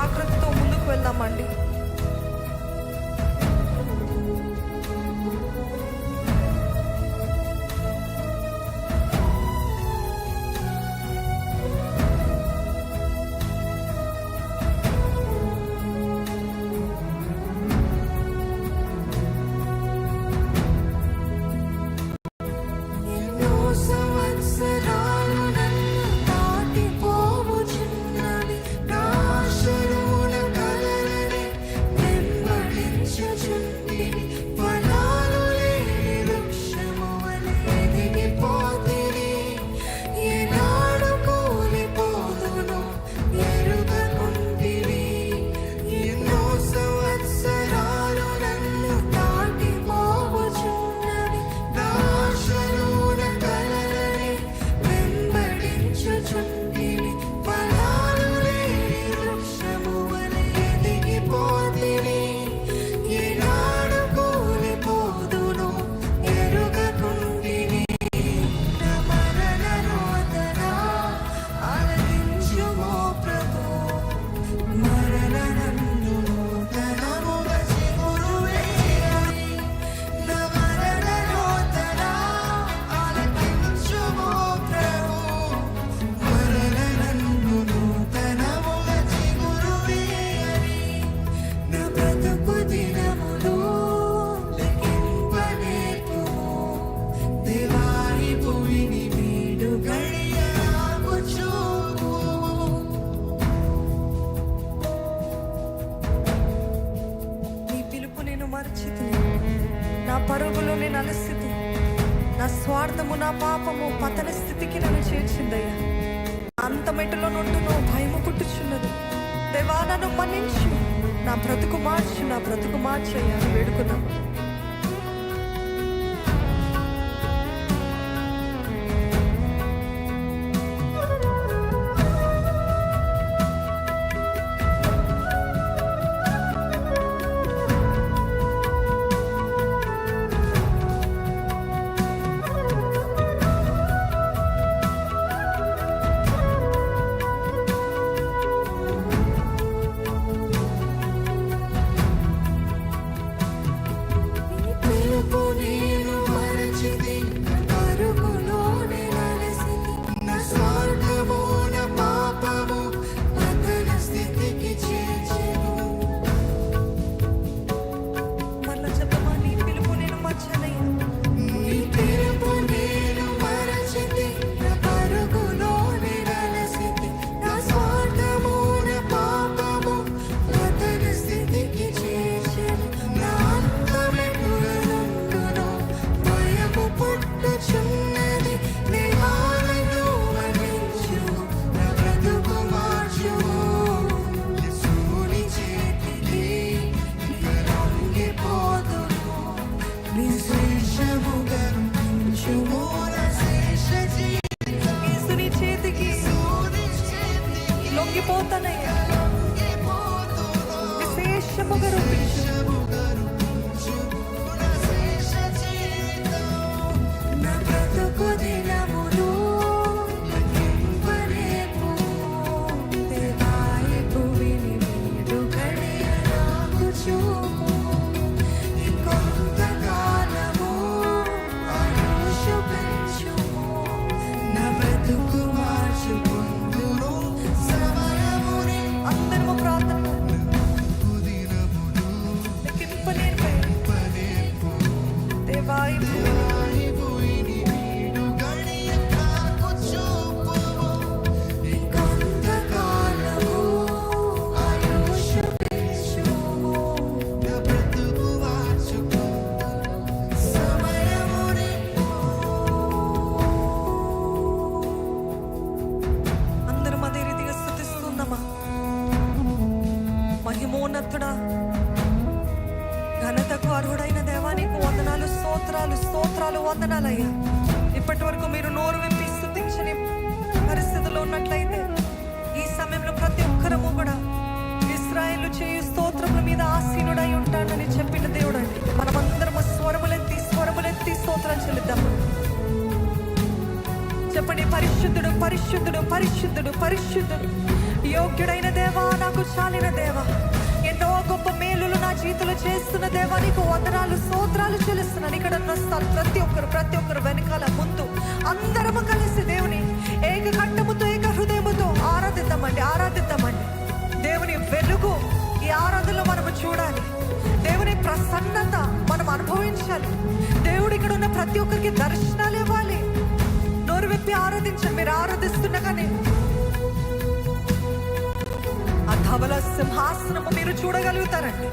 జాగ్రత్తతో ముందుకు వెళ్దామండి. చేస్తున్న దేవా నీకు వందనాలు స్తోత్రాలు చెల్లిస్తున్నాను. ఇక్కడ ఉన్న ప్రతి ఒక్కరు ప్రతి ఒక్కరు వెనకాల ముందు అందరము కలిసి దేవుని ఏక కంఠముతో ఏక హృదయముతో ఆరాధిద్దామండి ఆరాధిద్దామండి. దేవుని వెలుగు ఈ ఆరాధనలో మనము చూడాలి. దేవుని ప్రసన్నత మనం అనుభవించాలి. దేవుడు ఇక్కడ ఉన్న ప్రతి ఒక్కరికి దర్శనాలు ఇవ్వాలి. నోరు విప్పి ఆరాధించండి మీరు ఆరాధిస్తుండగానే ఆ ధవల సింహాసనము మీరు చూడగలుగుతారండి.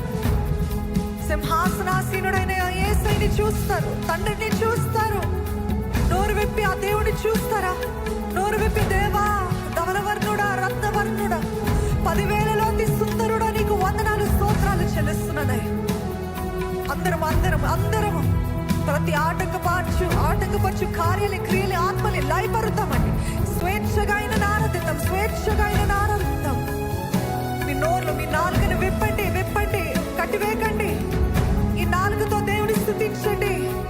సింహాసనాసీనుడైన ఏసైని చూస్తారు. తండ్రిని చూస్తారు. నోరు విప్పి ఆ దేవుని చూస్తారా? నోరు విప్పి దేవా ధవలవర్ణుడా రత్నవర్ణుడా పదివేలలో అతి సుందరుడా నీకు వందనాలు స్తోత్రాలు చెల్లిస్తున్నాయి అందరం అందరం అందరము ప్రతి ఆటంకపరచు ఆటంకపరచు కార్యాలు క్రియలు ఆత్మని లయపరుతామండి స్వేచ్ఛగా అయిన ఆరాధిద్దాం స్వేచ్ఛగా అయిన ఆరాధిద్దాం మీ నోర్లు మీ నాలుగుని విప్పండి విప్పండి కట్టివేకండి దేవుని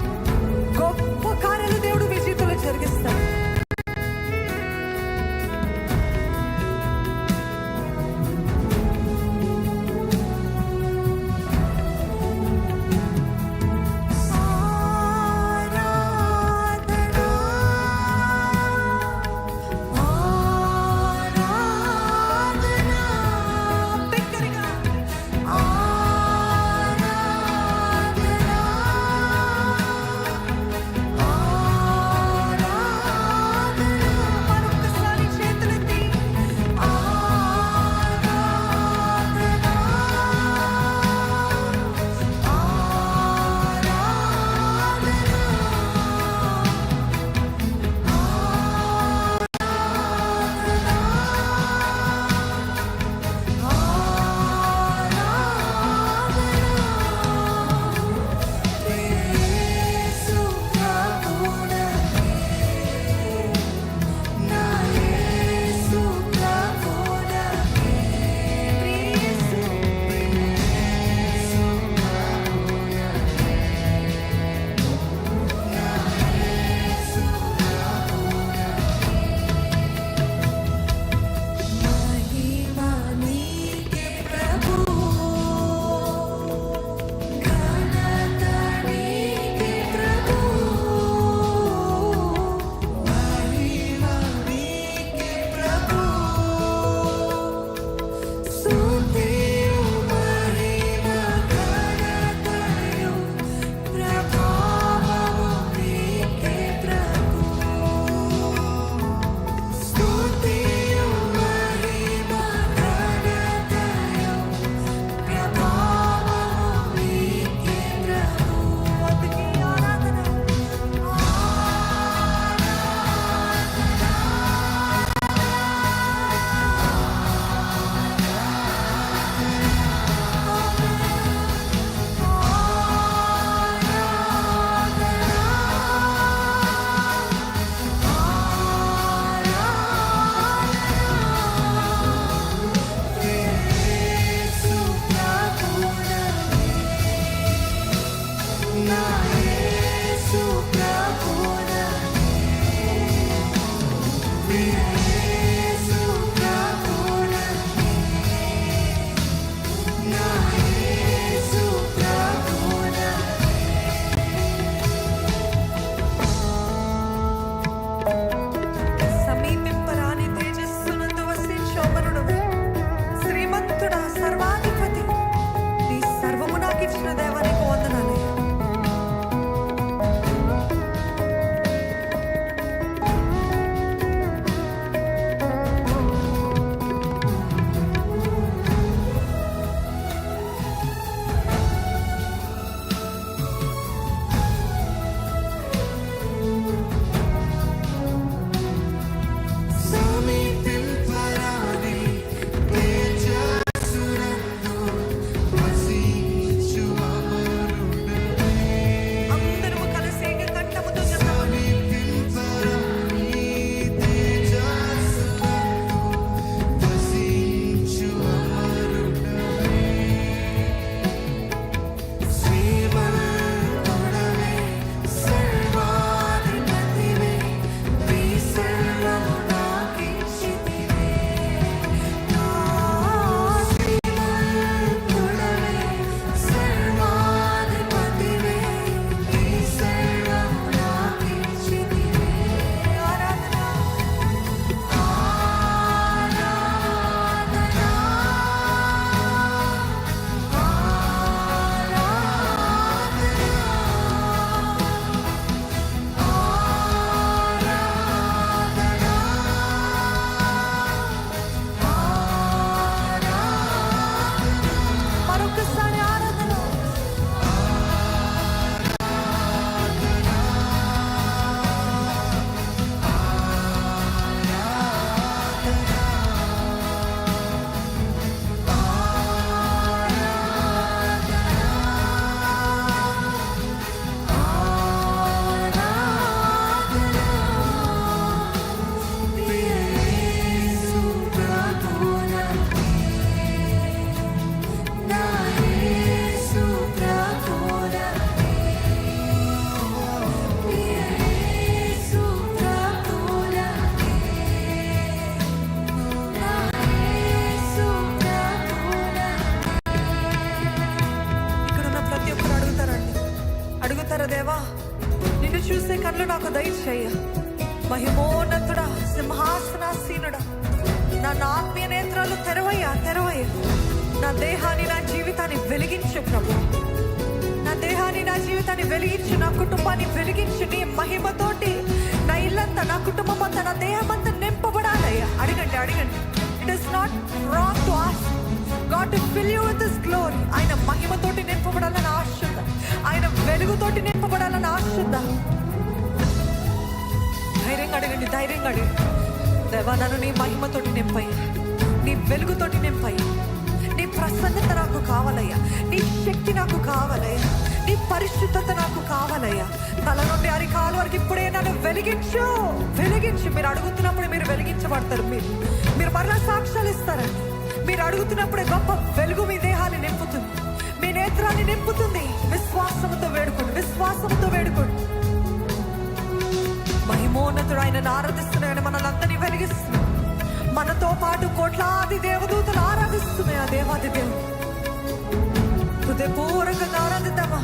దేహాన్ని నా జీవితాన్ని వెలిగించు ప్రభు. నా దేహాన్ని నా జీవితాన్ని వెలిగించు నా కుటుంబాన్ని వెలిగించు నీ మహిమతోటి. నా ఇల్లంతా నా కుటుంబం అంతా నా దేహం అంతా నింపబడాలయ్యా. అడగండి అడగండి. It is not wrong to ask God to fill you with this glory ఆయన మహిమతోటి నింపబడాలని ఆశ ఆయన వెలుగుతోటి నింపబడాలని ఆశ ధైర్యంగా అడగండి ధైర్యంగా అడగండి. దేవా నన్ను నీ మహిమతోటి నింపయ్యా. నీ వెలుగుతోటి నింపయ్యా. ప్రసన్నత నాకు కావాలయ్యా. నీ శక్తి నాకు కావాలయ్యా. నీ పరిశుద్ధత నాకు కావాలయ్యా. తల నుండి అరికాల వరకు ఇప్పుడే నన్ను వెలిగించు. వెలిగించు. మీరు అడుగుతున్నప్పుడు మీరు వెలిగించబడతారు. మీరు మీరు మరలా సాక్ష్యాలు ఇస్తారండి మీరు అడుగుతున్నప్పుడే గొప్ప వెలుగు మీ దేహాన్ని నింపుతుంది. మీ నేత్రాన్ని నింపుతుంది. విశ్వాసంతో వేడుకోండి. విశ్వాసంతో వేడుకోండి. మహిమోన్నతుడు ఆయన ఆరాధిస్తున్నాయని మనల్ని అందరినీ వెలిగిస్తున్నాడు. మనతో పాటు కోట్లాది దేవదూతలు ఆరాధిస్తున్నాయి ఆ దేవాది దేవుడు హృదయపూర్వకంగా ఆరాధిద్దామా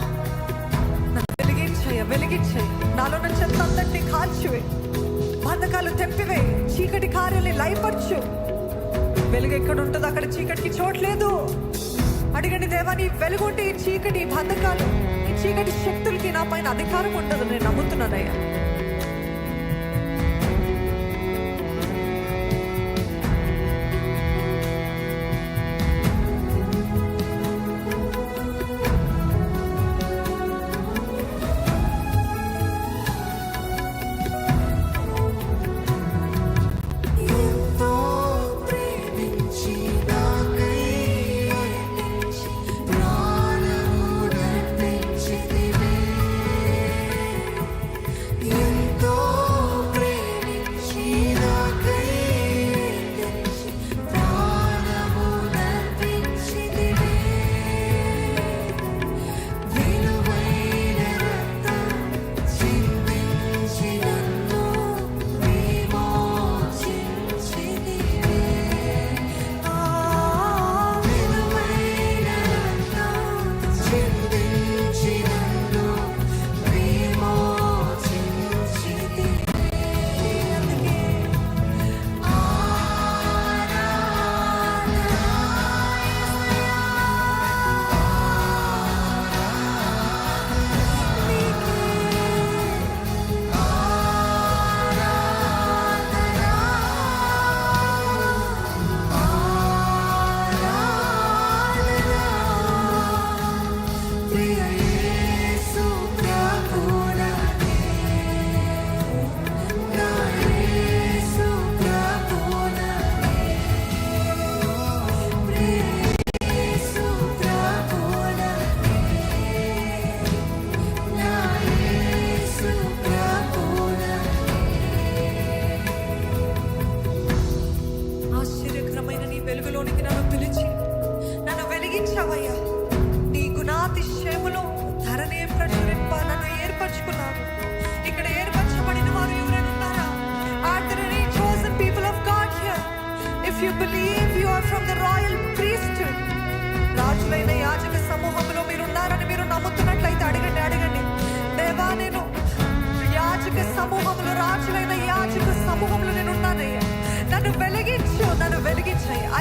నన్ను వెలిగించయ్య వెలిగించయ్య నాలో ఉన్న చెత్త అంతటిని కాల్చివే. బంధకాలు తెప్పివే. చీకటి కార్యాలని లయపరచు. వెలుగు ఎక్కడ ఉంటుందో అక్కడ చీకటికి చోట్లేదు అడిగండి దేవా నీ ఈ చీకటి ఈ బంధకాలు ఈ చీకటి శక్తులకి నా పైన అధికారం ఉండదు నేను నమ్ముతున్నానయ్యా.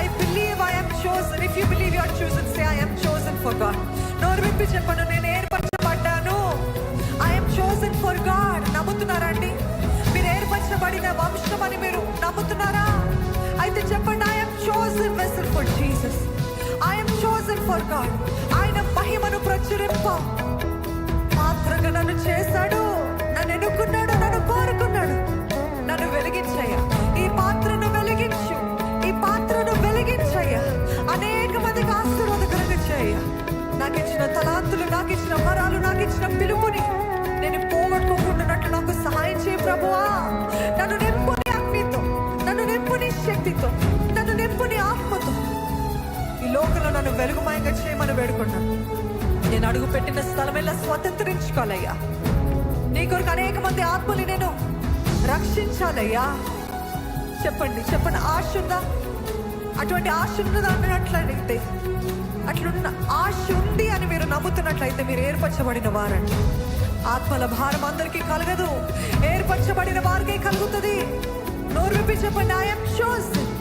I believe I am chosen. If you believe you are chosen say I am chosen for God. నోరు విప్పి చెప్పండి నేను ఏర్పరచబడ్డాను. I am chosen for God నమ్ముతున్నారా అండి? మీరు ఏర్పరచబడిన వంశం అని మీరు నమ్ముతున్నారా? అయితే చెప్పండి I am chosen vessel for Jesus I am chosen for God. ఆయన మహిమను ప్రచురింప పాత్రగా నన్ను చేశాడు. నన్ను ఎన్నుకున్నాడు నన్ను కోరుకున్నాడు. నన్ను వెలిగించయ్యా నాకు ఇచ్చిన తలాంతులు నాకు ఇచ్చిన వరాలు నాకు ఇచ్చిన పిలుపుని నేను పోగొట్టుకోకుండానట్లు నాకు సహాయం చేయ ప్రభువా. నన్ను నింపుని అగ్నితో నన్ను నింపుని శక్తితో నన్ను నింపుని ఆత్మతో ఈ లోకంలో నన్ను వెలుగుమయంగా చేయమని వేడుకున్నాను నేను అడుగు పెట్టిన స్థలమెల్లా స్వతంత్రించుకోవాలయ్యా. నీ కొరకు అనేక మంది ఆత్మని నేను రక్షించాలయ్యా. చెప్పండి చెప్పండి ఆశ ఉందా? అటువంటి ఆశ ఉన్నదా? అన్నట్లయితే అట్లున్న ఆశ ఉంది అని మీరు నమ్ముతున్నట్లయితే మీరు ఏర్పరచబడిన వారండి. ఆత్మల భారం అందరికీ కలగదు. ఏర్పరచబడిన వారికే కలుగుతుంది. నోరు విప్పి చెప్పండి ఐఎమ్ చోజన్